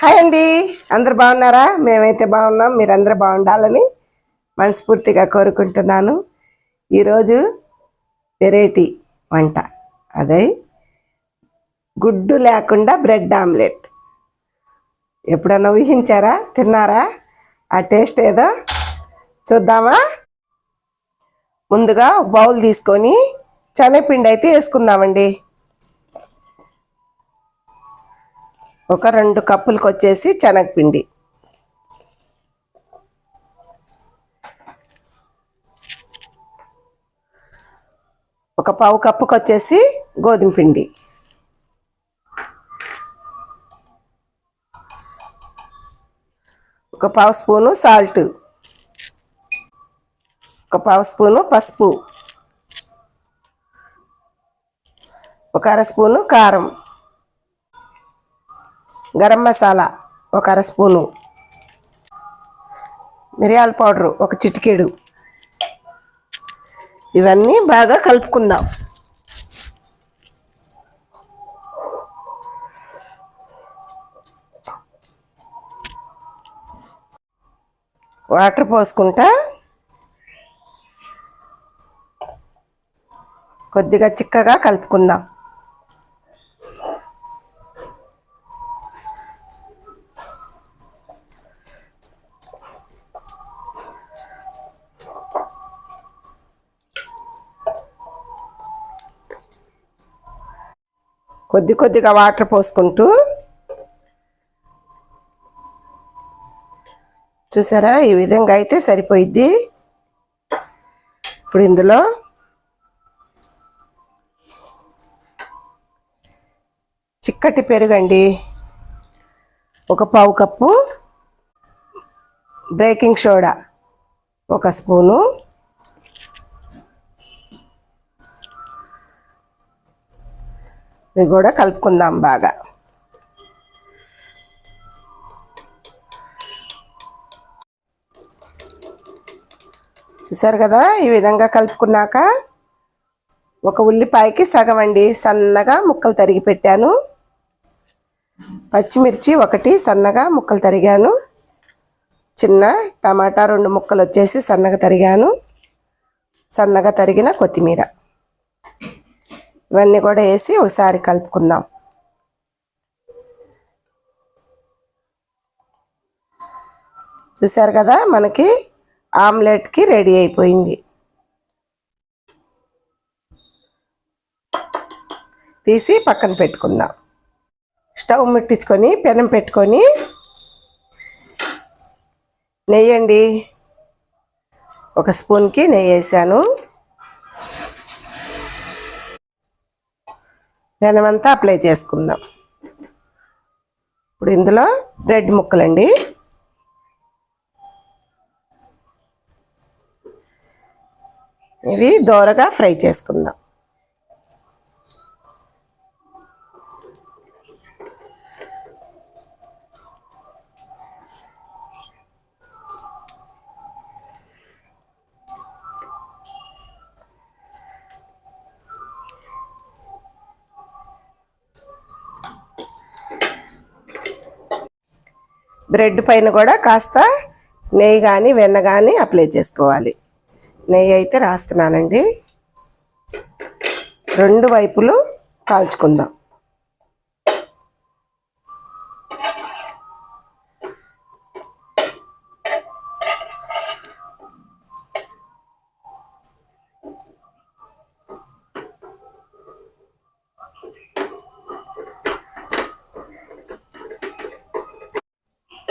Hi అండి. అందరు బాగున్నారా? మేమైతే బాగున్నాం. మీరందరూ బాగుండాలని మనస్ఫూర్తిగా కోరుకుంటున్నాను. ఈరోజు వెరైటీ వంట. అదే గుడ్డు లేకుండా బ్రెడ్ ఆమ్లెట్. ఎప్పుడన్నా ఊహించారా? తిన్నారా? ఆ టేస్ట్ ఏదో చూద్దామా? ముందుగా ఒక బౌల్ తీసుకొని శనగపిండి అయితే వేసుకుందామండి. ఒక రెండు కప్పులకు వచ్చేసి శనగపిండి. ఒక పావు కప్పుకు వచ్చేసి గోధుమ పిండి. ఒక పావు స్పూను సాల్ట్. ఒక పావు స్పూను పసుపు. ఒక అర స్పూను కారం. గరం మసాలా ఒక అర స్పూను. మిరియాల పౌడరు ఒక చిటికెడు. ఇవన్నీ బాగా కలుపుకుందాం. వాటర్ పోసుకుంటా. కొద్దిగా చిక్కగా కలుపుకుందాం. కొద్ది కొద్దిగా వాటర్ పోసుకుంటూ చూసారా? ఈ విధంగా అయితే సరిపోయిద్ది. ఇప్పుడు ఇందులో చిక్కటి పెరుగండి. ఒక పావు కప్పు బ్రేకింగ్ సోడా ఒక స్పూను ఇవి కూడా కలుపుకుందాం బాగా. చూసారు కదా? ఈ విధంగా కలుపుకున్నాక ఒక ఉల్లిపాయకి సగం అండి. సన్నగా ముక్కలు తరిగి పెట్టాను. పచ్చిమిర్చి ఒకటి సన్నగా ముక్కలు తరిగాను. చిన్న టమాటా రెండు ముక్కలు వచ్చేసి సన్నగా తరిగాను. సన్నగా తరిగిన కొత్తిమీర. ఇవన్నీ కూడా వేసి ఒకసారి కలుపుకుందాం. చూసారు కదా మనకి ఆమ్లెట్కి రెడీ అయిపోయింది. తీసి పక్కన పెట్టుకుందాం. స్టవ్ ముట్టించుకొని పెనం పెట్టుకొని. నెయ్యండి. ఒక స్పూన్కి నెయ్యి వేసాను. వెనమంతా అప్లై చేసుకుందాం. ఇప్పుడు ఇందులో బ్రెడ్ ముక్కలండి. ఇవి దోరగా ఫ్రై చేసుకుందాం. బ్రెడ్ పైన కూడా కాస్త నెయ్యి కానీ వెన్న కానీ అప్లై చేసుకోవాలి. నెయ్యి అయితే రాస్తున్నానండి. రెండు వైపులు కాల్చుకుందాం.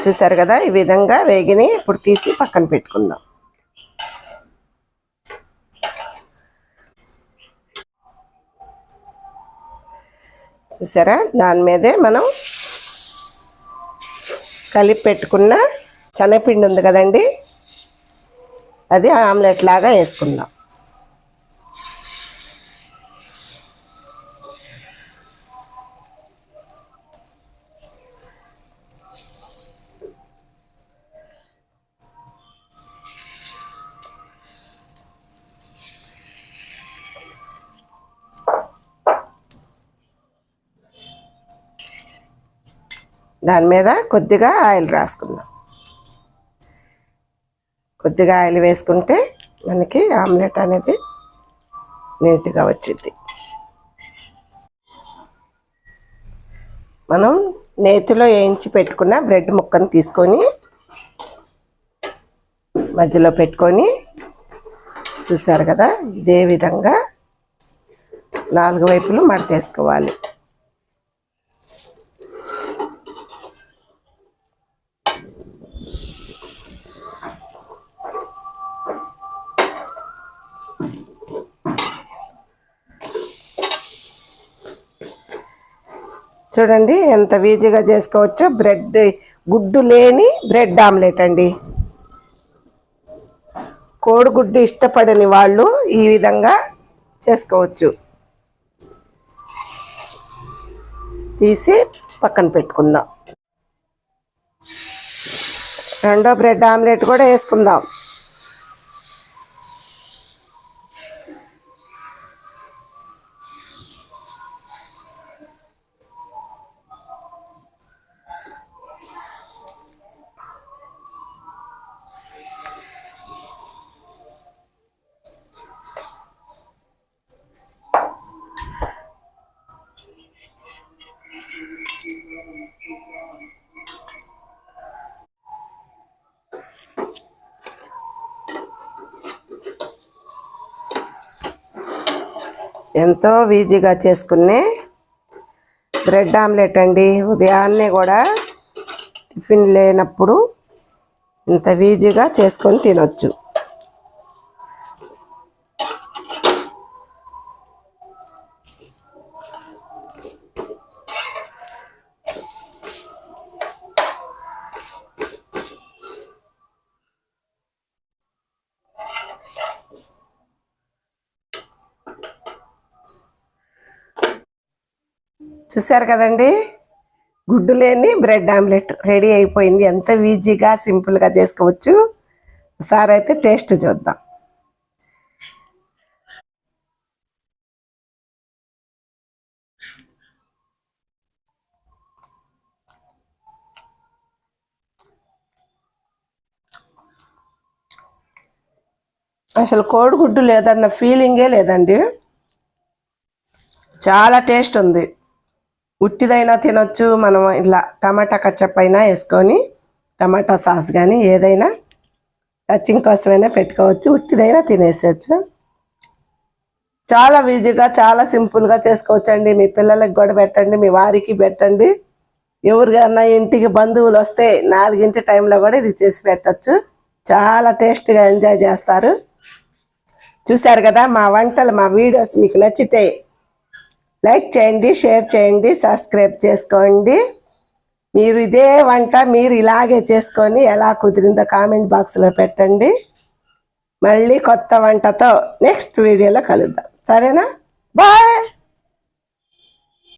చూసారు కదా? ఈ విధంగా వేగిని ఇప్పుడు తీసి పక్కన పెట్టుకుందాం. చూసారా? దాని మీదే మనం కలిపి పెట్టుకున్న శనగపిండి ఉంది కదండి? అది ఆమ్లెట్ లాగా వేసుకుందాం. దాని మీద కొద్దిగా ఆయిల్ రాసుకుందాం. కొద్దిగా ఆయిల్ వేసుకుంటే మనకి ఆమ్లెట్ అనేది నీట్గా వచ్చింది మనం నేతిలో వేయించి పెట్టుకున్న బ్రెడ్ ముక్కను తీసుకొని మధ్యలో పెట్టుకొని చూసారు కదా ఇదే విధంగా నాలుగు వైపులు మడతేసుకోవాలి. చూడండి ఎంత ఈజీగా చేసుకోవచ్చో. బ్రెడ్ గుడ్డు లేని బ్రెడ్ ఆమ్లెట్ అండి. కోడిగుడ్డు ఇష్టపడని వాళ్ళు ఈ విధంగా చేసుకోవచ్చు. తీసి పక్కన పెట్టుకుందాం. రెండో బ్రెడ్ ఆమ్లెట్ కూడా వేసుకుందాం. ఎంతో ఈజీగా చేసుకునే బ్రెడ్ ఆమ్లెట్ అండి. ఉదయాన్నే కూడా టిఫిన్ లేనప్పుడు ఇంత ఈజీగా చేసుకొని తినొచ్చు. చూశారు కదండి? గుడ్డు లేని బ్రెడ్ ఆమ్లెట్ రెడీ అయిపోయింది. ఎంత ఈజీగా సింపుల్గా చేసుకోవచ్చు. సార్ అయితే టేస్ట్ చూద్దాం. అసలు కోడిగుడ్డు లేదన్న ఫీలింగే లేదండి. చాలా టేస్ట్ ఉంది. ఉట్టిదైనా తినొచ్చు. మనం ఇలా టమాటా కచ్చప్ అయినా వేసుకొని టమాటా సాస్ కానీ ఏదైనా టచింగ్ కోసమైనా పెట్టుకోవచ్చు. ఉట్టిదైనా తినేసేయచ్చు. చాలా ఈజీగా చాలా సింపుల్గా చేసుకోవచ్చు అండి మీ పిల్లలకి కూడా పెట్టండి మీ వారికి పెట్టండి. ఎవరికైనా ఇంటికి బంధువులు వస్తే నాలుగింటి టైంలో కూడా ఇది చేసి పెట్టచ్చు. చాలా టేస్ట్గా ఎంజాయ్ చేస్తారు. చూశారు కదా మా వంటలు మా వీడియోస్ మీకు నచ్చితే లైక్ చేయండి షేర్ చేయండి సబ్స్క్రైబ్ చేసుకోండి. మీరు ఇదే వంట మీరు ఇలాగే చేసుకొని ఎలా కుదిరిందో కామెంట్ బాక్స్లో పెట్టండి. మళ్ళీ కొత్త వంటతో నెక్స్ట్ వీడియోలో కలుద్దాం. సరేనా? బాయ్!